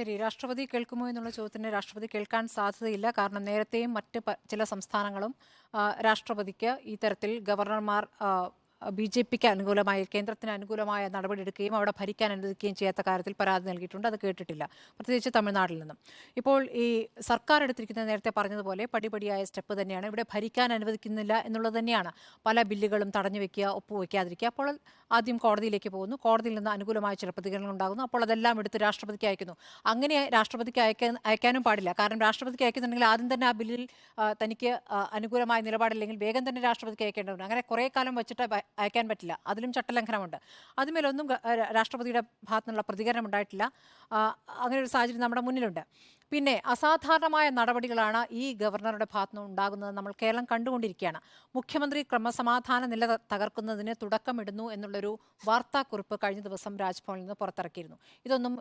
ശരി രാഷ്ട്രപതി കേൾക്കുമോ എന്നുള്ള ചോദ്യത്തിന് രാഷ്ട്രപതി കേൾക്കാൻ സാധ്യതയില്ല. കാരണം നേരത്തെയും മറ്റ് ചില സംസ്ഥാനങ്ങളും രാഷ്ട്രപതിക്ക് ഈ തരത്തിൽ ഗവർണർമാർ ബി ജെ പിക്ക് അനുകൂലമായി കേന്ദ്രത്തിന് അനുകൂലമായ നടപടിയെടുക്കുകയും അവിടെ ഭരിക്കാൻ അനുവദിക്കുകയും ചെയ്യാത്ത കാര്യത്തിൽ പരാതി നൽകിയിട്ടുണ്ട്. അത് കേട്ടിട്ടില്ല. പ്രത്യേകിച്ച് തമിഴ്നാട്ടിൽ നിന്നും. ഇപ്പോൾ ഈ സർക്കാർ എടുത്തിരിക്കുന്ന നേരത്തെ പറഞ്ഞതുപോലെ പടിപടിയായ സ്റ്റെപ്പ് തന്നെയാണ്. ഇവിടെ ഭരിക്കാൻ അനുവദിക്കുന്നില്ല എന്നുള്ളത് തന്നെയാണ്. പല ബില്ലുകളും തടഞ്ഞു വെക്കുക ഒപ്പുവെക്കാതിരിക്കുക അപ്പോൾ ആദ്യം കോടതിയിലേക്ക് പോകുന്നു. കോടതിയിൽ നിന്ന് അനുകൂലമായ ചില പ്രതികരണങ്ങൾ ഉണ്ടാകുന്നു. അപ്പോൾ അതെല്ലാം എടുത്ത് രാഷ്ട്രപതിക്ക് അയക്കുന്നു. അങ്ങനെ രാഷ്ട്രപതിക്ക് അയക്കാൻ അയക്കാനും പാടില്ല. കാരണം രാഷ്ട്രപതിക്ക് അയക്കുന്നുണ്ടെങ്കിൽ ആദ്യം തന്നെ ആ ബില്ലിൽ തനിക്ക് അനുകൂലമായ നിലപാടില്ലെങ്കിൽ വേഗം തന്നെ രാഷ്ട്രപതിക്ക് അയക്കേണ്ടതുണ്ട്. അങ്ങനെ കുറേ കാലം വെച്ചിട്ട് അയക്കാൻ പറ്റില്ല. അതിലും ചട്ടലംഘനമുണ്ട്. അതുമേലൊന്നും രാഷ്ട്രപതിയുടെ ഭാഗത്തു നിന്നുള്ള പ്രതികരണം ഉണ്ടായിട്ടില്ല. അങ്ങനെ ഒരു സാഹചര്യം നമ്മുടെ മുന്നിലുണ്ട്. പിന്നെ അസാധാരണമായ നടപടികളാണ് ഈ ഗവർണറുടെ ഭാഗത്തു നിന്ന് ഉണ്ടാകുന്നത്. നമ്മൾ കേരളം കണ്ടുകൊണ്ടിരിക്കുകയാണ്. മുഖ്യമന്ത്രി ക്രമസമാധാന നില തകർക്കുന്നതിന് തുടക്കമിടുന്നു എന്നുള്ളൊരു വാർത്താക്കുറിപ്പ് കഴിഞ്ഞ ദിവസം രാജ്ഭവനിൽ നിന്ന് പുറത്തിറക്കിയിരുന്നു. ഇതൊന്നും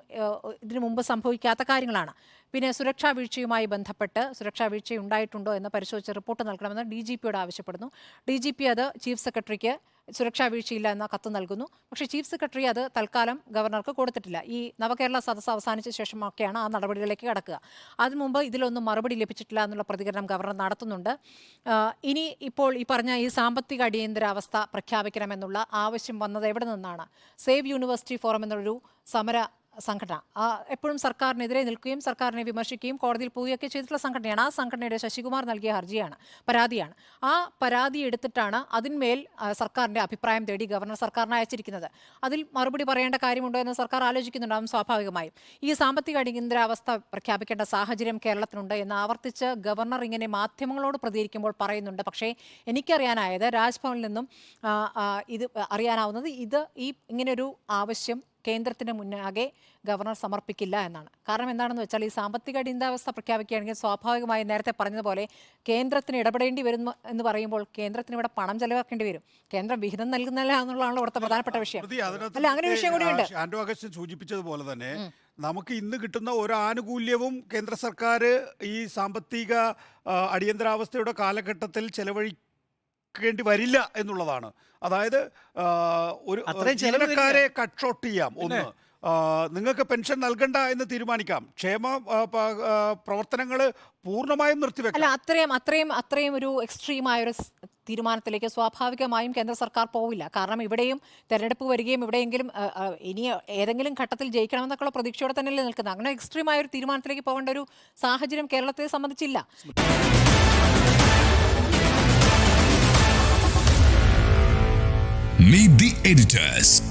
ഇതിനു മുമ്പ് സംഭവിക്കാത്ത കാര്യങ്ങളാണ്. പിന്നെ സുരക്ഷാ വീഴ്ചയുമായി ബന്ധപ്പെട്ട് സുരക്ഷാ വീഴ്ച ഉണ്ടായിട്ടുണ്ടോ എന്ന് പരിശോധിച്ച് റിപ്പോർട്ട് നൽകണമെന്ന് ഡി ജി പിയോട് ആവശ്യപ്പെടുന്നു. ഡി ജി പി അത് ചീഫ് സെക്രട്ടറിക്ക് സുരക്ഷാ വീഴ്ചയില്ല എന്ന കത്ത് നൽകുന്നു. പക്ഷേ ചീഫ് സെക്രട്ടറി അത് തൽക്കാലം ഗവർണർക്ക് കൊടുത്തിട്ടില്ല. ഈ നവകേരള സദസ്സ് അവസാനിച്ച ശേഷമൊക്കെയാണ് ആ നടപടികളിലേക്ക് കടക്കുക. അതിനു മുമ്പ് ഇതിലൊന്നും മറുപടി ലഭിച്ചിട്ടില്ല എന്നുള്ള പ്രതികരണം ഗവർണർ നടത്തുന്നുണ്ട്. ഇനി ഇപ്പോൾ ഈ പറഞ്ഞ ഈ സാമ്പത്തിക അടിയന്തരാവസ്ഥ പ്രഖ്യാപിക്കണമെന്നുള്ള ആവശ്യം വന്നത് എവിടെ നിന്നാണ്? സേവ് യൂണിവേഴ്സിറ്റി ഫോറം എന്നൊരു സമര സംഘടന. എപ്പോഴും സർക്കാരിനെതിരെ നിൽക്കുകയും സർക്കാരിനെ വിമർശിക്കുകയും കോടതിയിൽ പോവുകയൊക്കെ ചെയ്തിട്ടുള്ള സംഘടനയാണ്. ആ സംഘടനയുടെ ശശികുമാർ നൽകിയ ഹർജിയാണ് പരാതിയാണ്. ആ പരാതി എടുത്തിട്ടാണ് അതിന്മേൽ സർക്കാരിന്റെ അഭിപ്രായം തേടി ഗവർണർ സർക്കാരിനെ അയച്ചിരിക്കുന്നത്. അതിൽ മറുപടി പറയേണ്ട കാര്യമുണ്ടോ എന്ന് സർക്കാർ ആലോചിക്കുന്നുണ്ടാവും സ്വാഭാവികമായും. ഈ സാമ്പത്തിക അടിയന്തരാവസ്ഥ പ്രഖ്യാപിക്കേണ്ട സാഹചര്യം കേരളത്തിനുണ്ട് എന്ന് ആവർത്തിച്ച് ഗവർണർ ഇങ്ങനെ മാധ്യമങ്ങളോട് പ്രതികരിക്കുമ്പോൾ പറയുന്നുണ്ട്. പക്ഷേ എനിക്കറിയാനായത് രാജ്ഭവനിൽ നിന്നും ഇത് അറിയാനാവുന്നത് ഇത് ഈ ഇങ്ങനൊരു ആവശ്യം കേന്ദ്രത്തിന് മുന്നാകെ ഗവർണർ സമർപ്പിക്കില്ല എന്നാണ്. കാരണം എന്താണെന്ന് വെച്ചാൽ ഈ സാമ്പത്തിക അടിയന്താവസ്ഥ പ്രഖ്യാപിക്കുകയാണെങ്കിൽ സ്വാഭാവികമായി നേരത്തെ പറഞ്ഞതുപോലെ കേന്ദ്രത്തിന് ഇടപെടേണ്ടി വരുന്നു എന്ന് പറയുമ്പോൾ കേന്ദ്രത്തിന് ഇവിടെ പണം ചെലവാക്കേണ്ടി വരും. കേന്ദ്രം വിഹിതം നൽകുന്നില്ല എന്നുള്ളതാണ് ഇവിടുത്തെ പ്രധാനപ്പെട്ട വിഷയം. അല്ല അങ്ങനെ വിഷയം കൂടിയുണ്ട് ആ, ആൻഡ്രൂ സൂചിപ്പിച്ചതുപോലെ തന്നെ നമുക്ക് ഇന്ന് കിട്ടുന്ന ഒരു ആനുകൂല്യവും കേന്ദ്ര സർക്കാർ ഈ സാമ്പത്തിക അടിയന്തരാവസ്ഥയുടെ കാലഘട്ടത്തിൽ ചെലവഴിക്കേണ്ടി വരില്ല എന്നുള്ളതാണ്. അതായത് ഒരു ജീവനക്കാരെ കട്ട് ഷോട്ട് ചെയ്യാം ഒന്ന് നിങ്ങൾക്ക് പെൻഷൻ നൽകണ്ട എന്ന് തീരുമാനിക്കാം. ക്ഷേമ പ്രവർത്തനങ്ങൾ പൂർണമായും അല്ല നിർത്തിവെക്കാം അത്രയും അത്രയും അത്രയും ഒരു എക്സ്ട്രീമായ ഒരു തീരുമാനത്തിലേക്ക് സ്വാഭാവികമായും കേന്ദ്ര സർക്കാർ പോവില്ല. കാരണം ഇവിടെയും തെരഞ്ഞെടുപ്പ് വരികയും ഇവിടെയെങ്കിലും ഇനി ഏതെങ്കിലും ഘട്ടത്തിൽ ജയിക്കണമെന്നൊക്കെയുള്ള പ്രതീക്ഷയോടെ തന്നെയല്ലേ നിൽക്കുന്നത്. അങ്ങനെ എക്സ്ട്രീമായ ഒരു തീരുമാനത്തിലേക്ക് പോകേണ്ട ഒരു സാഹചര്യം കേരളത്തെ സംബന്ധിച്ചില്ല. Meet the editors.